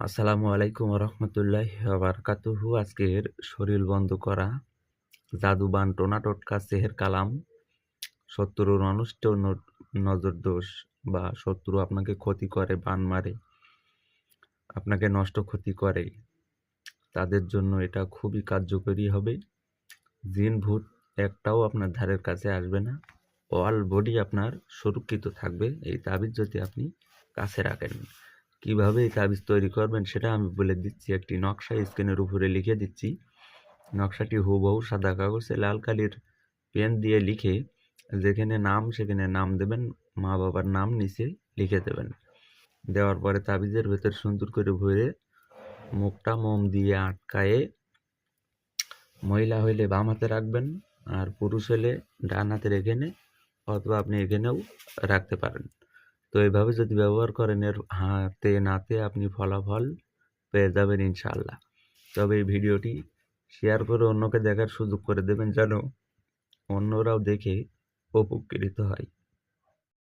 আসসালামু আলাইকুম রহমতুল্লাহ বারকাতুহু আজকের শরীর বন্ধ করা জাদুবান টোনা টোটকা, সেহের কালাম, শত্রুর অনিষ্ট, ন- নজর দোষ বা শত্রু আপনাকে ক্ষতি করে, বান মারে, আপনাকে নষ্ট ক্ষতি করে, তাদের জন্য এটা খুবই কার্যকরী হবে। জিন ভূত একটাও আপনার ধারের কাছে আসবে না অল বডি আপনার সুরক্ষিত থাকবে, এই তাবিজ যদি আপনি কাছে রাখেন। কীভাবে এই তাবিজ তৈরি করবেন সেটা আমি বলে দিচ্ছি। একটি নকশা স্ক্রিনের উপরে লিখে দিচ্ছি। নকশাটি হুবহু সাদা কাগজে লাল কালির পেন দিয়ে লিখে যেখানে নাম সেখানে নাম দেবেন, মা বাবার নাম নিচে লিখে দেবেন। দেওয়ার পরে তাবিজের ভেতর সুন্দর করে ভরে মুখটা মোম দিয়ে আটকায়ে মহিলা হইলে বাম হাতে রাখবেন আর পুরুষ হলে ডান হাতের এখানে অথবা আপনি এখানেও রাখতে পারেন। তো এইভাবে যদি ব্যবহার করেন, এর হাতে নাতে আপনি ফলাফল পেয়ে যাবেন ইনশাল্লাহ তবে এই ভিডিওটি শেয়ার করে অন্যকে দেখার সুযোগ করে দেবেন যেন অন্যরাও দেখে উপকৃত হয়।